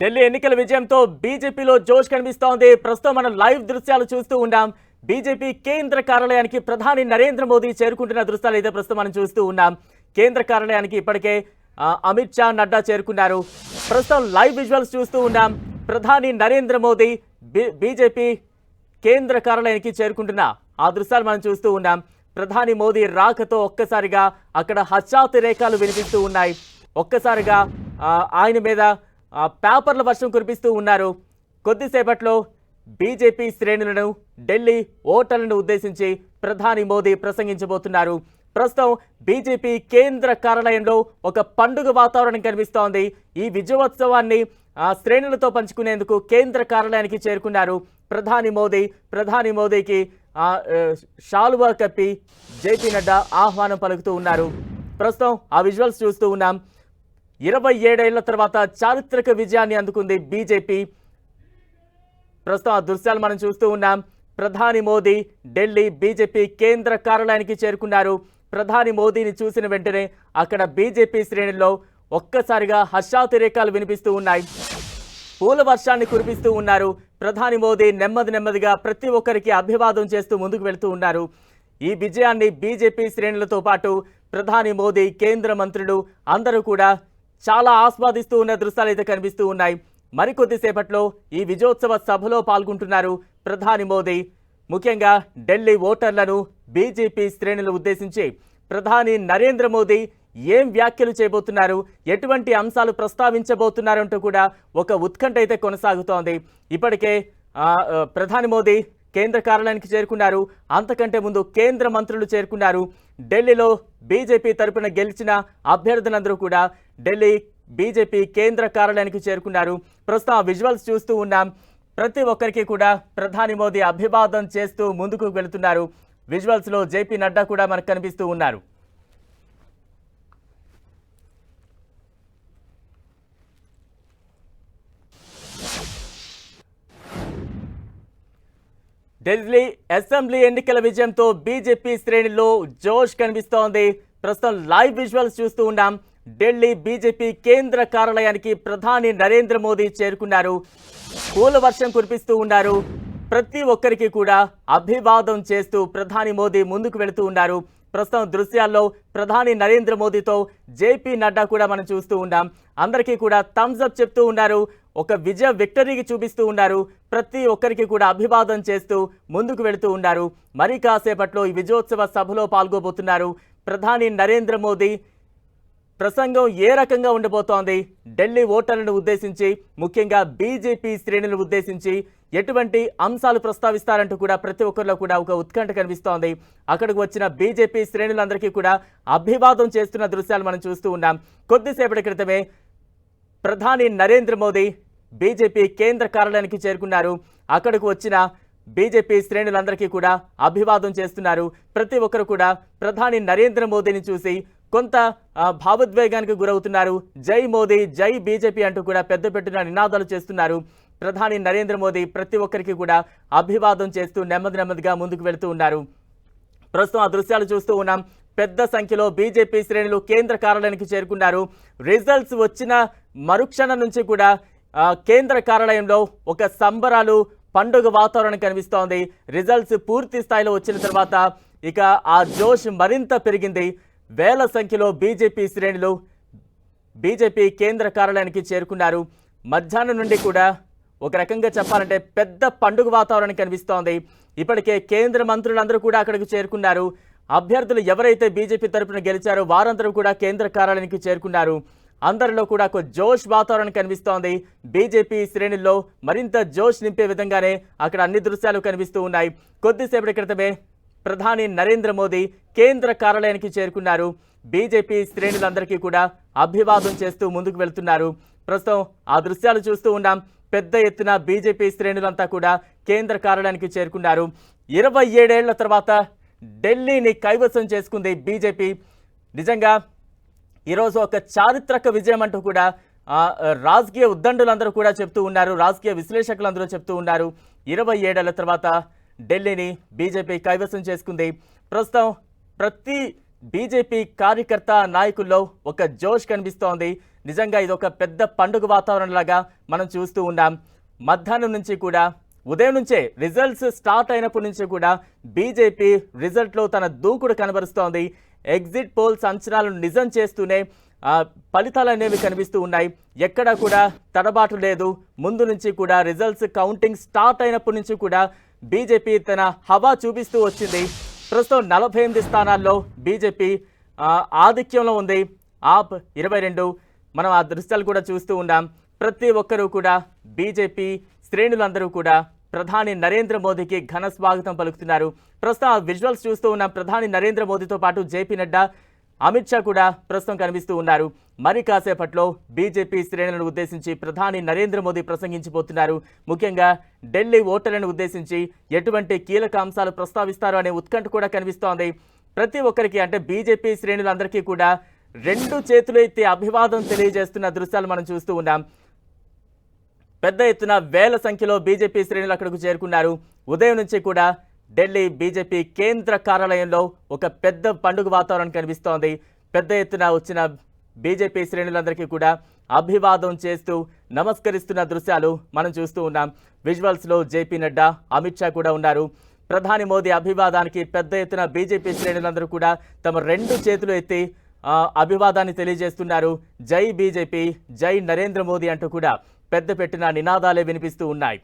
ఢిల్లీ ఎన్నికల విజయంతో బీజేపీలో జోష్ కనిపిస్తోంది. ప్రస్తుతం మనం లైవ్ దృశ్యాలు చూస్తూ ఉన్నాం. బీజేపీ కేంద్ర కార్యాలయానికి ప్రధాని నరేంద్ర మోదీ చేరుకుంటున్న దృశ్యాలు అయితే ప్రస్తుతం మనం చూస్తూ ఉన్నాం. కేంద్ర కార్యాలయానికి ఇప్పటికే అమిత్ షా నడ్డా చేరుకున్నారు. ప్రస్తుతం లైవ్ విజువల్స్ చూస్తూ ఉన్నాం. ప్రధాని నరేంద్ర మోదీ బీజేపీ కేంద్ర కార్యాలయానికి చేరుకుంటున్న ఆ దృశ్యాలు మనం చూస్తూ ఉన్నాం. ప్రధాని మోదీ రాకతో ఒక్కసారిగా అక్కడ హర్షాతిరేకాలు వినిపిస్తూ ఉన్నాయి. ఒక్కసారిగా ఆయన మీద పేపర్ల వర్షం కురిపిస్తూ ఉన్నారు. కొద్దిసేపట్లో బీజేపీ శ్రేణులను ఢిల్లీ ఓటర్లను ఉద్దేశించి ప్రధాని మోదీ ప్రసంగించబోతున్నారు. ప్రస్తుతం బీజేపీ కేంద్ర కార్యాలయంలో ఒక పండుగ వాతావరణం కనిపిస్తోంది. ఈ విజయోత్సవాన్ని ఆ, శ్రేణులతో పంచుకునేందుకు కేంద్ర కార్యాలయానికి చేరుకున్నారు. ప్రధాని మోదీ ప్రధాని మోదీకి షాలువా కప్పి జేపీ నడ్డా ఆహ్వానం పలుకుతూ ఉన్నారు. ప్రస్తుతం ఆ విజువల్స్ చూస్తూ ఉన్నాం. ఇరవై ఏడేళ్ళ తర్వాత చారిత్రక విజయాన్ని అందుకుంది బీజేపీ. ప్రస్తుతం ఆ దృశ్యాలు మనం చూస్తూ ఉన్నాం. ప్రధాని మోదీ ఢిల్లీ బీజేపీ కేంద్ర కార్యాలయానికి చేరుకున్నారు. ప్రధాని మోదీని చూసిన వెంటనే అక్కడ బీజేపీ శ్రేణుల్లో ఒక్కసారిగా హర్షాతిరేకాలు వినిపిస్తూ ఉన్నాయి. పూల వర్షాన్ని కురిపిస్తూ ఉన్నారు. ప్రధాని మోదీ నెమ్మది నెమ్మదిగా ప్రతి ఒక్కరికి అభివాదం చేస్తూ ముందుకు వెళుతూ ఉన్నారు. ఈ విజయాన్ని బీజేపీ శ్రేణులతో పాటు ప్రధాని మోదీ కేంద్ర మంత్రులు అందరూ కూడా చాలా ఆస్వాదిస్తూ ఉన్న దృశ్యాలు అయితే కనిపిస్తూ ఉన్నాయి. మరికొద్దిసేపట్లో ఈ విజయోత్సవ సభలో పాల్గొంటున్నారు ప్రధాని మోదీ. ముఖ్యంగా ఢిల్లీ ఓటర్లను బీజేపీ శ్రేణులు ఉద్దేశించి ప్రధాని నరేంద్ర మోదీ ఏం వ్యాఖ్యలు చేయబోతున్నారు ఎటువంటి అంశాలు ప్రస్తావించబోతున్నారంటూ కూడా ఒక ఉత్కంఠ అయితే కొనసాగుతోంది. ఇప్పటికే ప్రధాని మోదీ కేంద్ర కార్యాలయానికి చేరుకున్నారు. అంతకంటే ముందు కేంద్ర మంత్రులు చేరుకున్నారు. ఢిల్లీలో బీజేపీ తరపున గెలిచిన అభ్యర్థులందరూ కూడా ఢిల్లీ బీజేపీ కేంద్ర కార్యాలయానికి చేరుకున్నారు. ప్రస్తుతం విజువల్స్ చూస్తూ ఉన్నాం. ప్రతి ఒక్కరికి కూడా ప్రధాని మోదీ అభివాదం చేస్తూ ముందుకు వెళుతున్నారు. విజువల్స్లో జేపీ నడ్డా కూడా మనకు కనిపిస్తూ ఉన్నారు. ఢిల్లీ అసెంబ్లీ ఎన్నికల విజయంతో బీజేపీ శ్రేణిలో జోష్ కనిపిస్తోంది. ప్రస్తుతం లైవ్ విజువల్స్ చూస్తూ ఉన్నాం. ఢిల్లీ బీజేపీ కేంద్ర కార్యాలయానికి ప్రధాని నరేంద్ర మోదీ చేరుకున్నారు. పూల వర్షం కురిపిస్తూ ఉన్నారు. ప్రతి ఒక్కరికి కూడా అభివాదం చేస్తూ ప్రధాని మోదీ ముందుకు వెళుతూ ఉన్నారు. ప్రస్తుతం దృశ్యాల్లో ప్రధాని నరేంద్ర మోదీతో జేపీ నడ్డా కూడా మనం చూస్తూ ఉన్నాం. అందరికీ కూడా థమ్స్ అప్ చెప్తూ ఉన్నారు. ఒక విజయ విక్టరీకి చూపిస్తూ ఉన్నారు. ప్రతి ఒక్కరికి కూడా అభివాదం చేస్తూ ముందుకు వెళుతూ ఉన్నారు. మరి కాసేపట్లో ఈ విజయోత్సవ సభలో పాల్గొబోతున్నారు ప్రధాని నరేంద్ర మోదీ. ప్రసంగం ఏ రకంగా ఉండబోతోంది? ఢిల్లీ ఓటర్లను ఉద్దేశించి ముఖ్యంగా బీజేపీ శ్రేణులను ఉద్దేశించి ఎటువంటి అంశాలు ప్రస్తావిస్తారంటూ కూడా ప్రతి ఒక్కరిలో కూడా ఒక ఉత్కంఠ కనిపిస్తోంది. అక్కడికి వచ్చిన బీజేపీ శ్రేణులందరికీ కూడా అభివాదం చేస్తున్న దృశ్యాలు మనం చూస్తూ ఉన్నాం. కొద్దిసేపటి క్రితమే ప్రధాని నరేంద్ర మోదీ బీజేపీ కేంద్ర కార్యాలయానికి చేరుకున్నారు. అక్కడికి వచ్చిన బీజేపీ శ్రేణులందరికీ కూడా అభివాదం చేస్తున్నారు. ప్రతి ఒక్కరు కూడా ప్రధాని నరేంద్ర మోదీని చూసి కొంత భావోద్వేగానికి గురవుతున్నారు. జై మోదీ జై బీజేపీ అంటూ కూడా పెద్ద పెట్టున నినాదాలు చేస్తున్నారు. ప్రధాని నరేంద్ర మోదీ ప్రతి ఒక్కరికి కూడా అభివాదం చేస్తూ నెమ్మది నెమ్మదిగా ముందుకు వెళుతూ ఉన్నారు. ప్రస్తుతం ఆ దృశ్యాలు చూస్తూ ఉన్నాం. పెద్ద సంఖ్యలో బీజేపీ శ్రేణులు కేంద్ర కార్యాలయానికి చేరుకున్నారు. రిజల్ట్స్ వచ్చిన మరుక్షణం నుంచి కూడా కేంద్ర కార్యాలయంలో ఒక సంబరాలు పండుగ వాతావరణం కనిపిస్తోంది. రిజల్ట్స్ పూర్తి స్థాయిలో వచ్చిన తర్వాత ఇక ఆ జోష్ మరింత పెరిగింది. వేల సంఖ్యలో బీజేపీ శ్రేణులు బీజేపీ కేంద్ర కార్యాలయానికి చేరుకున్నారు. మధ్యాహ్నం నుండి కూడా ఒక రకంగా చెప్పాలంటే పెద్ద పండుగ వాతావరణం కనిపిస్తోంది. ఇప్పటికే కేంద్ర మంత్రులందరూ కూడా అక్కడికి చేరుకున్నారు. అభ్యర్థులు ఎవరైతే బీజేపీ తరపున గెలిచారో వారందరూ కూడా కేంద్ర కార్యాలయానికి చేరుకున్నారు. అందరిలో కూడా ఒక జోష్ వాతావరణం కనిపిస్తోంది. బీజేపీ శ్రేణుల్లో మరింత జోష్ నింపే విధంగానే అక్కడ అన్ని దృశ్యాలు కనిపిస్తూ ఉన్నాయి. కొద్దిసేపటి క్రితమే ప్రధాని నరేంద్ర మోదీ కేంద్ర కార్యాలయానికి చేరుకున్నారు. బీజేపీ శ్రేణులందరికీ కూడా అభివాదం చేస్తూ ముందుకు వెళ్తున్నారు. ప్రస్తుతం ఆ దృశ్యాలు చూస్తూ ఉన్నాం. పెద్ద ఎత్తున బీజేపీ శ్రేణులంతా కూడా కేంద్ర కార్యాలయానికి చేరుకున్నారు. ఇరవై ఏడేళ్ళ తర్వాత ఢిల్లీని కైవసం చేసుకుంది బీజేపీ. నిజంగా ఈరోజు ఒక చారిత్రక విజయం అంటూ కూడా రాజకీయ ఉద్దండులందరూ కూడా చెప్తూ ఉన్నారు. రాజకీయ విశ్లేషకులందరూ చెప్తూ ఉన్నారు. ఇరవై ఏడేళ్ళ తర్వాత ఢిల్లీని బీజేపీ కైవసం చేసుకుంది. ప్రస్తుతం ప్రతి బీజేపీ కార్యకర్త నాయకుల్లో ఒక జోష్ కనిపిస్తోంది. నిజంగా ఇది ఒక పెద్ద పండుగ వాతావరణంలాగా మనం చూస్తూ ఉన్నాం. మధ్యాహ్నం నుంచి కూడా ఉదయం నుంచే రిజల్ట్స్ స్టార్ట్ అయినప్పటి నుంచి కూడా బీజేపీ రిజల్ట్లో తన దూకుడు కనబరుస్తోంది. ఎగ్జిట్ పోల్స్ అంచనాలను నిజం చేస్తూనే ఫలితాలు అనేవి కనిపిస్తూ ఉన్నాయి. ఎక్కడా కూడా తడబాటు లేదు. ముందు నుంచి కూడా రిజల్ట్స్ కౌంటింగ్ స్టార్ట్ అయినప్పటి నుంచి కూడా బీజేపీ తన హవా చూపిస్తూ వచ్చింది. ప్రస్తుతం నలభై ఎనిమిది స్థానాల్లో బీజేపీ ఆధిక్యంలో ఉంది. ఆప్ ఇరవై రెండు. మనం ఆ దృశ్యాలు కూడా చూస్తూ ఉన్నాం. ప్రతి ఒక్కరూ కూడా బీజేపీ శ్రేణులందరూ కూడా ప్రధాని నరేంద్ర మోదీకి ఘన స్వాగతం పలుకుతున్నారు. ప్రస్తుతం ఆ విజువల్స్ చూస్తూ ఉన్నాం. ప్రధాని నరేంద్ర మోదీతో పాటు జేపీ నడ్డా అమిత్ షా కూడా ప్రస్తుతం కనిపిస్తూ ఉన్నారు. మరి కాసేపట్లో బీజేపీ శ్రేణులను ఉద్దేశించి ప్రధాని నరేంద్ర మోదీ ప్రసంగించబోతున్నారు. ముఖ్యంగా ఢిల్లీ ఓటర్లను ఉద్దేశించి ఎటువంటి కీలక అంశాలు ప్రస్తావిస్తారు అనే ఉత్కంఠ కూడా కనిపిస్తోంది. ప్రతి ఒక్కరికి అంటే బీజేపీ శ్రేణులందరికీ కూడా రెండు చేతులు ఎత్తి అభివాదం తెలియజేస్తున్న దృశ్యాలు మనం చూస్తూ ఉన్నాం. పెద్ద ఎత్తున వేల సంఖ్యలో బీజేపీ శ్రేణులు అక్కడకు చేరుకున్నారు. ఉదయం నుంచి కూడా ఢిల్లీ బీజేపీ కేంద్ర కార్యాలయంలో ఒక పెద్ద పండుగ వాతావరణం కనిపిస్తోంది. పెద్ద ఎత్తున వచ్చిన బీజేపీ శ్రేణులందరికీ కూడా అభివాదం చేస్తూ నమస్కరిస్తున్న దృశ్యాలు మనం చూస్తూ ఉన్నాం. విజువల్స్లో జేపీ నడ్డా అమిత్ షా కూడా ఉన్నారు. ప్రధాని మోదీ అభివాదానికి పెద్ద ఎత్తున బీజేపీ శ్రేణులందరూ కూడా తమ రెండు చేతులు ఎత్తి అభివాదాన్ని తెలియజేస్తున్నారు. జై బీజేపీ జై నరేంద్ర మోదీ అంటూ కూడా పెద్ద పెట్టిన నినాదాలే వినిపిస్తూ ఉన్నాయి.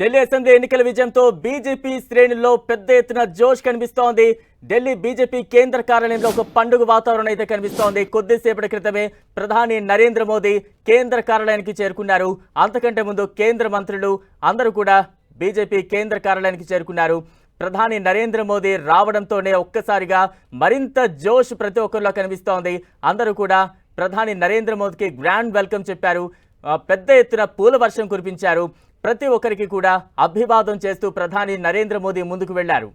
ఢిల్లీ అసెంబ్లీ ఎన్నికల విజయంతో బీజేపీ శ్రేణుల్లో పెద్ద ఎత్తున జోష్ కనిపిస్తోంది. ఢిల్లీ బీజేపీ కేంద్ర కార్యాలయంలో ఒక పండుగ వాతావరణం అయితే కనిపిస్తోంది. కొద్దిసేపటి క్రితమే ప్రధాని నరేంద్ర మోదీ కేంద్ర కార్యాలయానికి చేరుకున్నారు. అంతకంటే ముందు కేంద్ర మంత్రులు అందరూ కూడా బీజేపీ కేంద్ర కార్యాలయానికి చేరుకున్నారు. ప్రధాని నరేంద్ర మోదీ రావడంతోనే ఒక్కసారిగా మరింత జోష్ ప్రతి ఒక్కరిలో కనిపిస్తోంది. అందరూ కూడా ప్రధాని నరేంద్ర మోదీకి గ్రాండ్ వెల్కమ్ చెప్పారు. పెద్ద ఎత్తున పూల వర్షం కురిపించారు. ప్రతి ఒక్కరికి కూడా అభివాదం చేస్తూ ప్రధాని నరేంద్ర మోదీ ముందుకు వెళ్ళారు.